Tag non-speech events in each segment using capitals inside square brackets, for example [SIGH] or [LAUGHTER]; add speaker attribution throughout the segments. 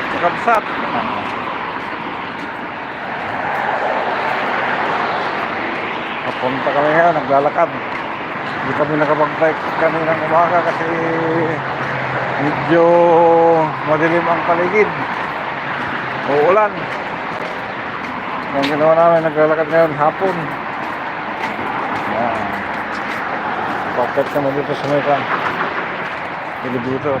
Speaker 1: sa kabsat. Papunta kami ngayon, naglalakad. Hindi kami nakapag-bike kaninang umaga kasi medyo madilim ang paligid. Uulan. Ang ginawa namin, naglalakad ngayon hapon. Yan. Pocket naman dito sa may kan. Elevator.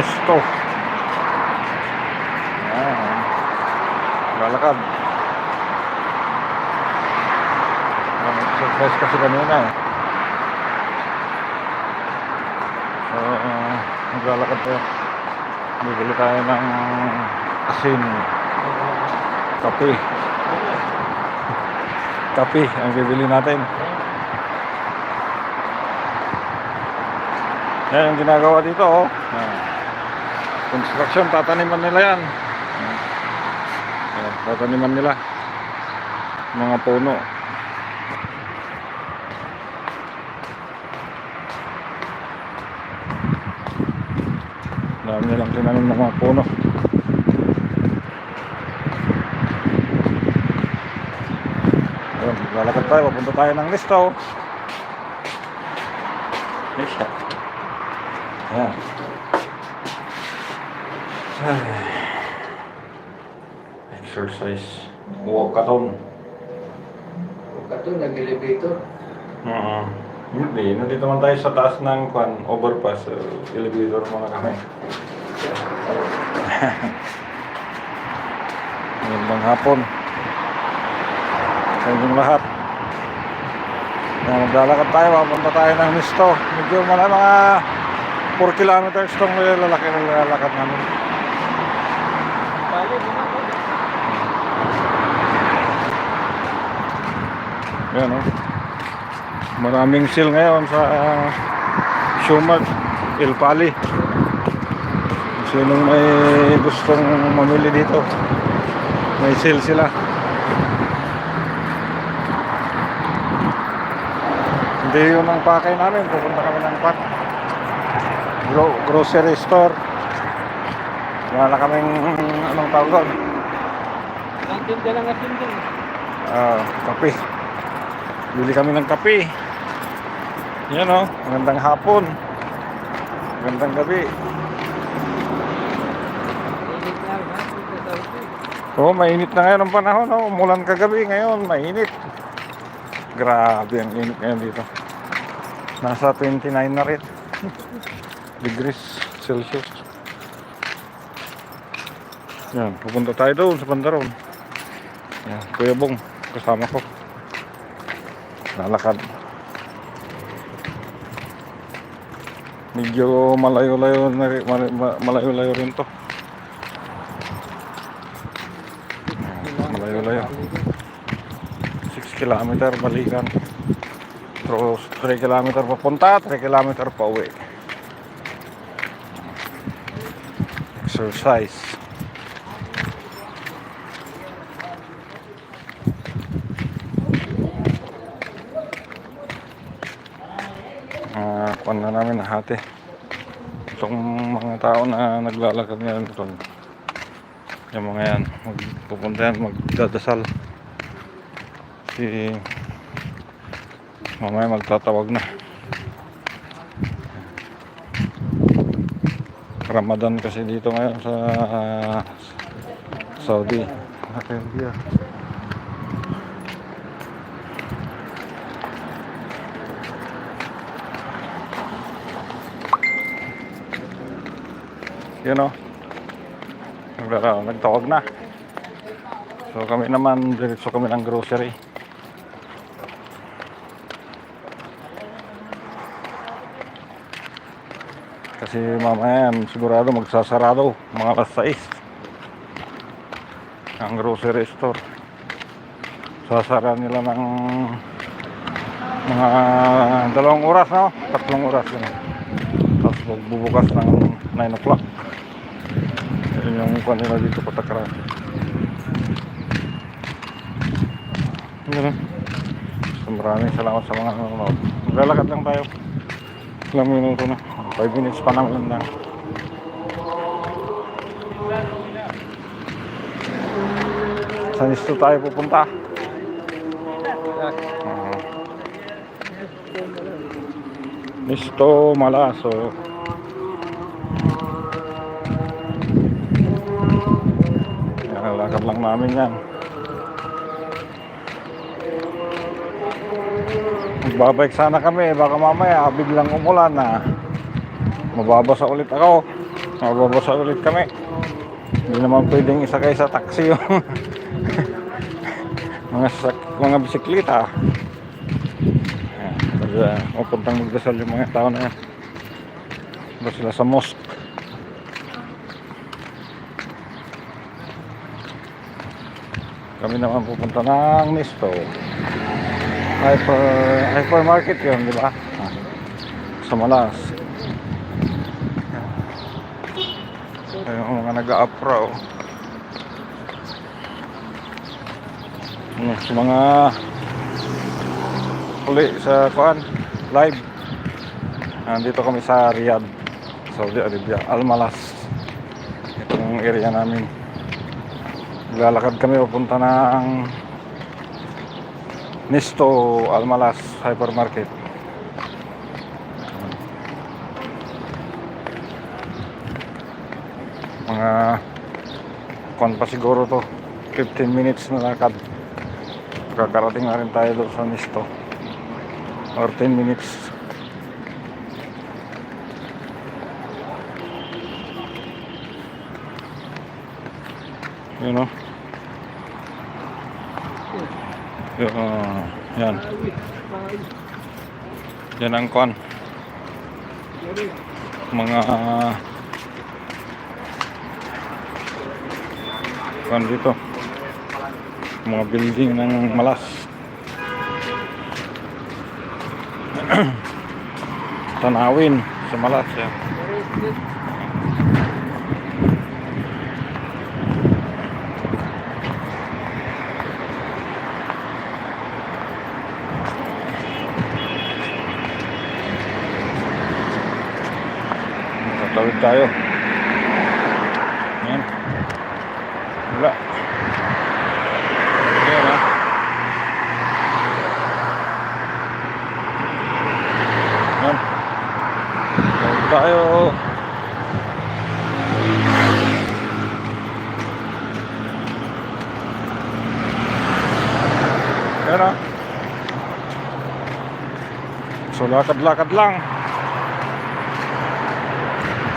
Speaker 1: misto. Ayan. Lalakad. Nag-exercise kasi kanina eh. So, uh, naglalakad tayo. Bibili tayo ng asin. Kape. [LAUGHS] Kape ang bibili natin. Yan yung ginagawa dito, oh. Construction, tataniman nila yan. Yan, tataniman nila. Mga puno. Dami nilang tinanim ng mga puno. Ayun, lalakad tayo, papunta tayo ng listo. Yes, [SIGHS] Exercise. Walkathon.
Speaker 2: Kato, nag-elevator.
Speaker 1: Oo. Hindi. Nandito man tayo sa taas ng kwan, overpass. Uh, elevator muna kami. [LAUGHS] Magandang hapon. Sa inyong lahat. Maglalakad tayo. Papunta tayo ng Misto. Medyo mga mga 4 kilometers itong lalaki ng lalakad namin.
Speaker 2: Bali, di ba?
Speaker 1: Yan oh. Maraming sale ngayon sa uh, Shumart, El Pali. Sinong may gustong mamili dito, may sale sila. Hindi yun ang pakay namin. Pupunta kami ng pat. Gro grocery store. Wala kaming anong tawag doon.
Speaker 2: Ang tinda lang din.
Speaker 1: Ah, kape. Bili kami ng kape. Yan oh, magandang hapon. Magandang gabi.
Speaker 2: Uti.
Speaker 1: Oh, mainit na ngayon ang panahon. Oh. Umulan kagabi ngayon, mainit. Grabe ang init ngayon dito. Nasa 29 na rin. [LAUGHS] Degrees Celsius. Yan, pupunta tayo doon sa Bandaron. Yan, Kuya Bong, kasama ko. Lalakad. Medyo malayo-layo malayo-layo rin to. Malayo-layo. 6 kilometer balikan. Tapos 3 kilometer papunta, 3 kilometer pa uwi. Exercise. Uh, na namin nahati. Itong mga tao na naglalakad ngayon ito. Yung mga yan, magpupunta yan, magdadasal. Si mamaya magtatawag na. Ramadan kasi dito ngayon sa Saudi. Arabia. Yun o. Naglaro, nagtawag na. So kami naman, diretso kami ng grocery. Kasi mamaya yan, sigurado magsasarado, mga alas 6. Ang grocery store. Sasara nila ng mga dalawang oras, no? Tatlong oras yun. Tapos magbubukas ng 9 o'clock. Yun yung kanila dito patakran. Ano So maraming salamat sa mga nanonood. Maglalakad lang tayo. Ilang minuto na. 5 minutes pa naman lang. Saan gusto tayo pupunta? Ah. Misto Malaso. Yan, lakad lang namin yan. Magbabike sana kami, baka mamaya biglang umulan na mababasa ulit ako. Mababasa ulit kami. Hindi naman pwedeng isakay sa taxi yung [LAUGHS] mga sak mga bisikleta. Ayan, Kasi uh, pupuntang magdasal yung mga tao na yan. Doon sila sa mosque. Kami naman pupunta ng Misto. Hyper, hypermarket yun, di ba? Sa Malas. Ayun, mga nag-a-apra. Ano, sa mga uli sa kuan live nandito kami sa Riyadh Saudi Arabia Al-Malas itong area namin lalakad kami papunta ng Nisto Al-Malas Hypermarket. Mga kuan pa siguro to 15 minutes na lakad. Kakarating na rin tayo doon sa Nisto or 10 minutes. Yun o yun, uh, yan. Yan ang kon mga kon dito. Mga building ng malas. [CLEARS THROAT] Tanawin sa malas yan. Tayo. Yan wala. Yan ha yan Tatawid tayo. Yan ha so lakad-lakad lang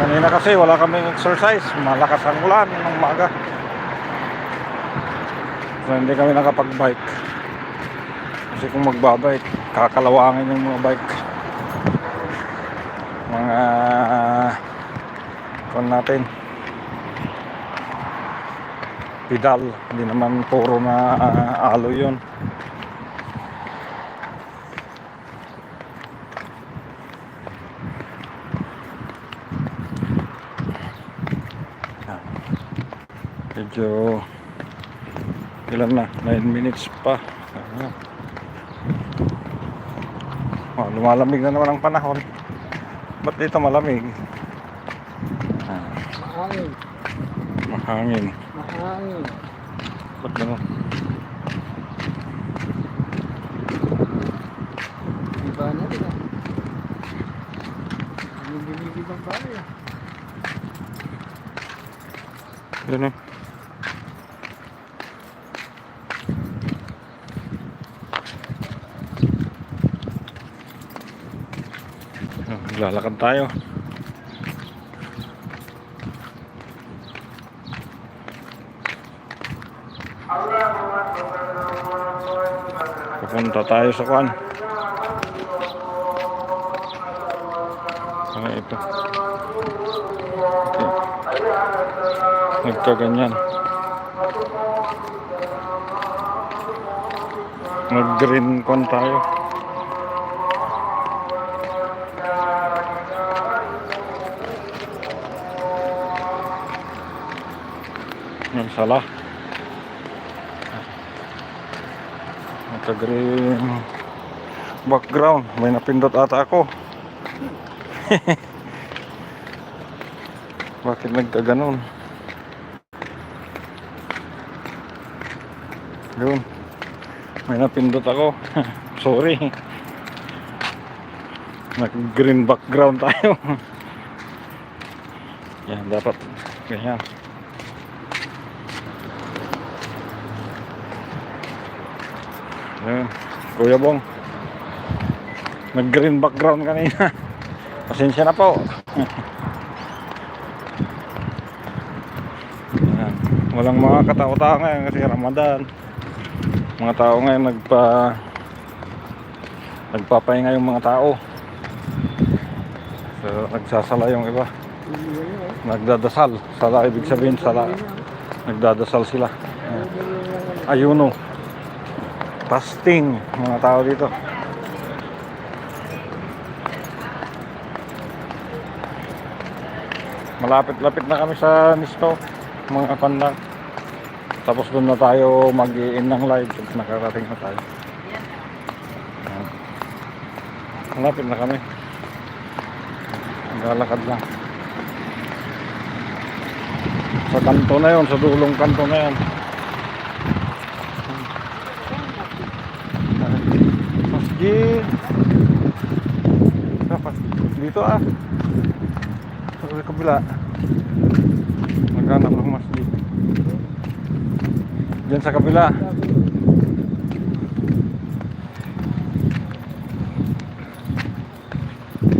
Speaker 1: Kanina kasi wala kaming exercise, malakas ang ulan ng maga. So hindi kami nakapag-bike. Kasi kung magbabike, kakalawangin yung mga bike. Mga kon natin. Pedal, hindi naman puro na ah, alo 'yon. Medyo ilan na 9 minutes pa Ayan. oh, lumalamig na naman ang panahon ba't dito malamig ah,
Speaker 2: Mahangin.
Speaker 1: mahangin
Speaker 2: Mahangin.
Speaker 1: ba't gano'n
Speaker 2: Iba na rin ah. Yung binibigang
Speaker 1: doon eh. Lalakad tayo. Pupunta tayo sa kuan. Ano ito? Nagkaganyan. Nag-green con tayo. Yung sala. Nagka-green background. May napindot ata ako. [LAUGHS] Bakit nagkaganon? Yun. May napindot ako. [LAUGHS] Sorry. Nag-green background tayo. [LAUGHS] Yan, dapat ganyan. Yan. Kuya Bong. Nag-green background kanina. [LAUGHS] Pasensya na po. Yan. Walang mga katao-tao ngayon kasi Ramadan. Mga tao ngayon nagpa nagpapahinga yung mga tao. So, nagsasala yung iba. Nagdadasal. Sala ibig sabihin sala. Nagdadasal sila. Ayuno. Fasting mga tao dito. Malapit-lapit na kami sa Nisto, mga pandak. Tapos doon na tayo mag-i-in ng live pag nakarating na tayo. Ayan. Malapit na kami. Naglalakad lang. Sa kanto na yon, sa dulong kanto na yon. Masjid. Dapat dito ah. Sa kabila. Masjid. Diyan sa kabila.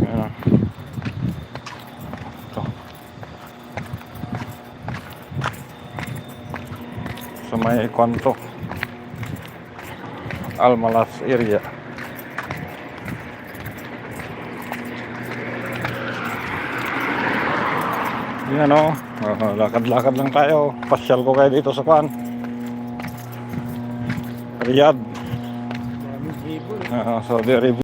Speaker 1: Ayan ah. Ito. Sa may kwanto. Almalas area. Yan o, oh, lakad-lakad lang tayo. Pasyal ko kayo dito sa kwan. Riyadh. Uh, Saudi Arabia.